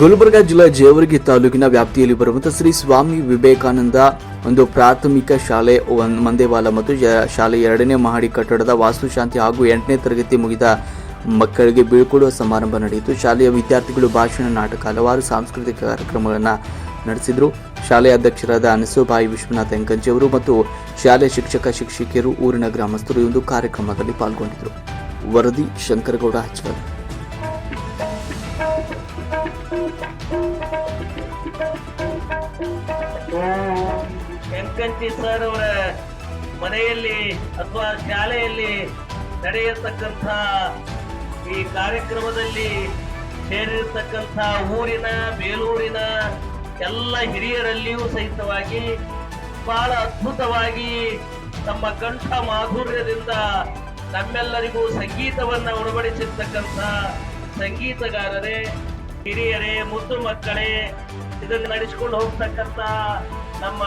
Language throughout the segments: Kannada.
ಗುಲ್ಬರ್ಗಾ ಜಿಲ್ಲಾ ಜೇವರ್ಗಿ ತಾಲೂಕಿನ ವ್ಯಾಪ್ತಿಯಲ್ಲಿ ಬರುವಂತಹ ಶ್ರೀ ಸ್ವಾಮಿ ವಿವೇಕಾನಂದ ಒಂದು ಪ್ರಾಥಮಿಕ ಶಾಲೆ ಮಂದೇವಾಲ ಮತ್ತು ಶಾಲೆ ಎರಡನೇ ಮಹಡಿ ಕಟ್ಟಡದ ವಾಸ್ತುಶಾಂತಿ ಹಾಗೂ ಎಂಟನೇ ತರಗತಿ ಮುಗಿದ ಮಕ್ಕಳಿಗೆ ಬೀಳ್ಕೊಡುವ ಸಮಾರಂಭ ನಡೆಯಿತು. ಶಾಲೆಯ ವಿದ್ಯಾರ್ಥಿಗಳು ಭಾಷಣ, ನಾಟಕ, ಹಲವಾರು ಸಾಂಸ್ಕೃತಿಕ ಕಾರ್ಯಕ್ರಮಗಳನ್ನು ನಡೆಸಿದರು. ಶಾಲೆಯ ಅಧ್ಯಕ್ಷರಾದ ಅನಸುಬಾಯಿ ವಿಶ್ವನಾಥ್ ಎಂಕಂಜಿ ಅವರು ಮತ್ತು ಶಾಲೆಯ ಶಿಕ್ಷಕ, ಶಿಕ್ಷಕಿಯರು, ಊರಿನ ಗ್ರಾಮಸ್ಥರು ಈ ಒಂದು ಕಾರ್ಯಕ್ರಮದಲ್ಲಿ ಪಾಲ್ಗೊಂಡಿದ್ದರು ವರದಿ ಶಂಕರಗೌಡ, ಹಚ್ಕಲ್. ಎಂಕಂಚಿ ಸರ್ ಅವರ ಮನೆಯಲ್ಲಿ ಅಥವಾ ಶಾಲೆಯಲ್ಲಿ ನಡೆಯತಕ್ಕಂಥ ಈ ಕಾರ್ಯಕ್ರಮದಲ್ಲಿ ಸೇರಿರತಕ್ಕಂಥ ಊರಿನ, ಬೇಲೂರಿನ ಎಲ್ಲ ಹಿರಿಯರಲ್ಲಿಯೂ ಸಹಿತವಾಗಿ ಬಹಳ ಅದ್ಭುತವಾಗಿ ತಮ್ಮ ಕಂಠ ಮಾಧುರ್ಯದಿಂದ ನಮ್ಮೆಲ್ಲರಿಗೂ ಸಂಗೀತವನ್ನು ಉಣಬಡಿಸಿರ್ತಕ್ಕಂಥ ಸಂಗೀತಗಾರರೇ, ಹಿರಿಯರೇ, ಮುದ್ದು ಮಕ್ಕಳೇ, ಇದನ್ನು ನಡೆಸಿಕೊಂಡು ಹೋಗ್ತಕ್ಕಂಥ ನಮ್ಮ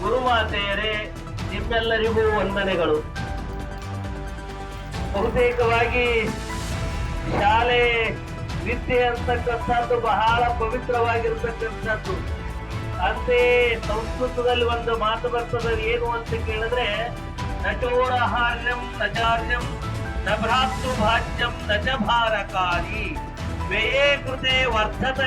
ಗುರುಮಾತೆಯರೇ, ನಿಮ್ಮೆಲ್ಲರಿಗೂ ವಂದನೆಗಳು. ಬಹುತೇಕವಾಗಿ ಶಾಲೆ ವಿದ್ಯೆ ಅಂತಕ್ಕಂಥದ್ದು ಬಹಳ ಪವಿತ್ರವಾಗಿರ್ತಕ್ಕಂಥದ್ದು. ಅಂತೆ ಸಂಸ್ಕೃತದಲ್ಲಿ ಒಂದು ಮಾತು ಬರ್ತದೆ ಏನು ಅಂತ ಕೇಳಿದ್ರೆ ನಚೋರಹಾರ್ಯಂ ನಚಾರ್ಯಂ न भ्रातृभाज्यम न च भारकारी। व्यये कृते वर्धत